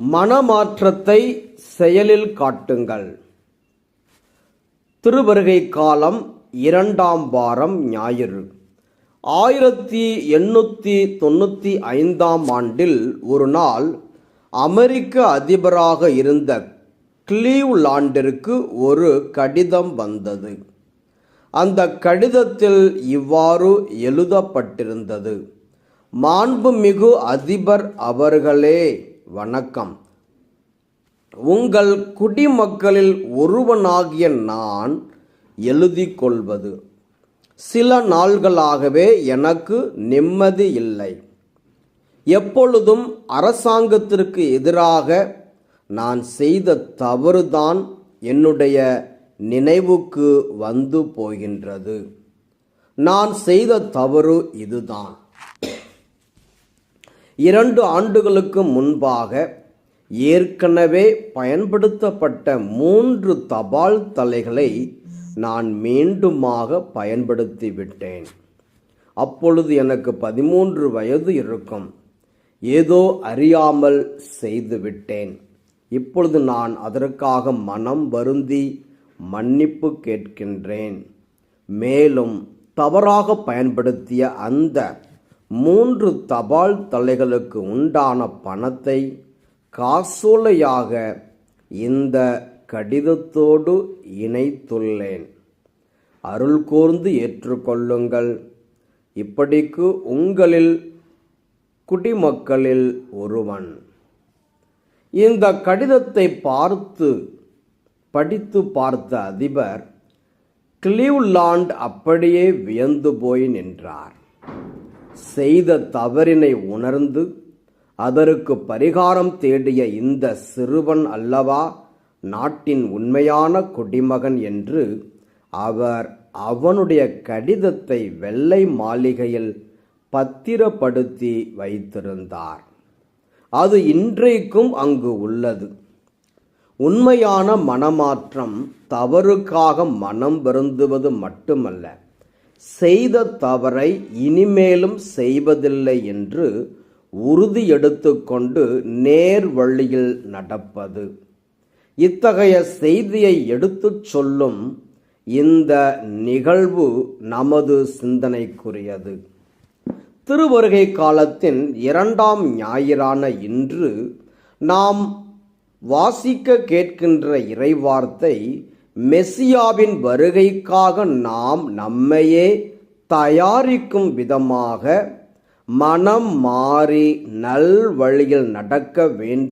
மனமாற்றத்தை செயலில் காட்டுங்கள். திருவருகை காலம் இரண்டாம் வாரம் ஞாயிறு. ஆயிரத்தி எண்ணூற்றி தொண்ணூற்றி ஐந்தாம் ஆண்டில் ஒரு நாள் அமெரிக்க அதிபராக இருந்த கிளீவ்லாண்டிற்கு ஒரு கடிதம் வந்தது. அந்த கடிதத்தில் இவ்வாறு எழுதப்பட்டிருந்தது. மாண்புமிகு அதிபர் அவர்களே வணக்கம். உங்கள் குடிமக்களில் ஒருவனாகிய நான் எழுதி கொள்வது. சில நாள்களாகவே எனக்கு நிம்மதி இல்லை. எப்பொழுதும் அரசாங்கத்திற்கு எதிராக நான் செய்த தவறுதான் என்னுடைய நினைவுக்கு வந்து போகின்றது. நான் செய்த தவறு இதுதான். இரண்டு ஆண்டுகளுக்கு முன்பாக ஏற்கனவே பயன்படுத்தப்பட்ட மூன்று தபால் தலைகளை நான் மீண்டுமாக பயன்படுத்தி விட்டேன் அப்பொழுது எனக்கு பதிமூன்று வயது இருக்கும். ஏதோ அறியாமல் செய்துவிட்டேன். இப்பொழுது நான் அதற்காக மனம் வருந்தி மன்னிப்பு கேட்கின்றேன். மேலும் தவறாக பயன்படுத்திய அந்த மூன்று தபால் தலைகளுக்கு உண்டான பணத்தை காசோலையாக இந்த கடிதத்தோடு இணைத்துள்ளேன். அருள் கூர்ந்து ஏற்றுக்கொள்ளுங்கள். இப்படிக்கு உங்களில் குடிமக்களில் ஒருவன். இந்த கடிதத்தை பார்த்து படித்து பார்த்த அதிபர் கிளீவ்லாண்ட் அப்படியே வியந்து போய் நின்றார். செய்த தவறினை உணர்ந்து அதற்கு பரிகாரம் தேடிய இந்த சிறுவன் அல்லவா நாட்டின் உண்மையான குடிமகன் என்று அவர் அவனுடைய கடிதத்தை வெள்ளை மாளிகையில் பத்திரப்படுத்தி வைத்திருந்தார். அது இன்றைக்கும் அங்கு உள்ளது. உண்மையான மனமாற்றம் தவறுக்காக மனம் வருந்துவது மட்டுமல்ல. செய்த தவறை இனிமேலும் செய்வதில்லை என்று உறுதி எடுத்துக்கொண்டு நேர் வழியில் நடப்பது. இத்தகைய செய்தியை எடுத்துச் சொல்லும் இந்த நிகழ்வு நமது சிந்தனைக்குரியது. திருவருகை காலத்தின் இரண்டாம் ஞாயிறான இன்று நாம் வாசிக்க கேட்கின்ற இறைவார்த்தை மெசியாவின் வருகைக்காக நாம் நம்மையே தயாரிக்கும் விதமாக மனம் மாறி நல் வழியில் நடக்க வேண்டும்.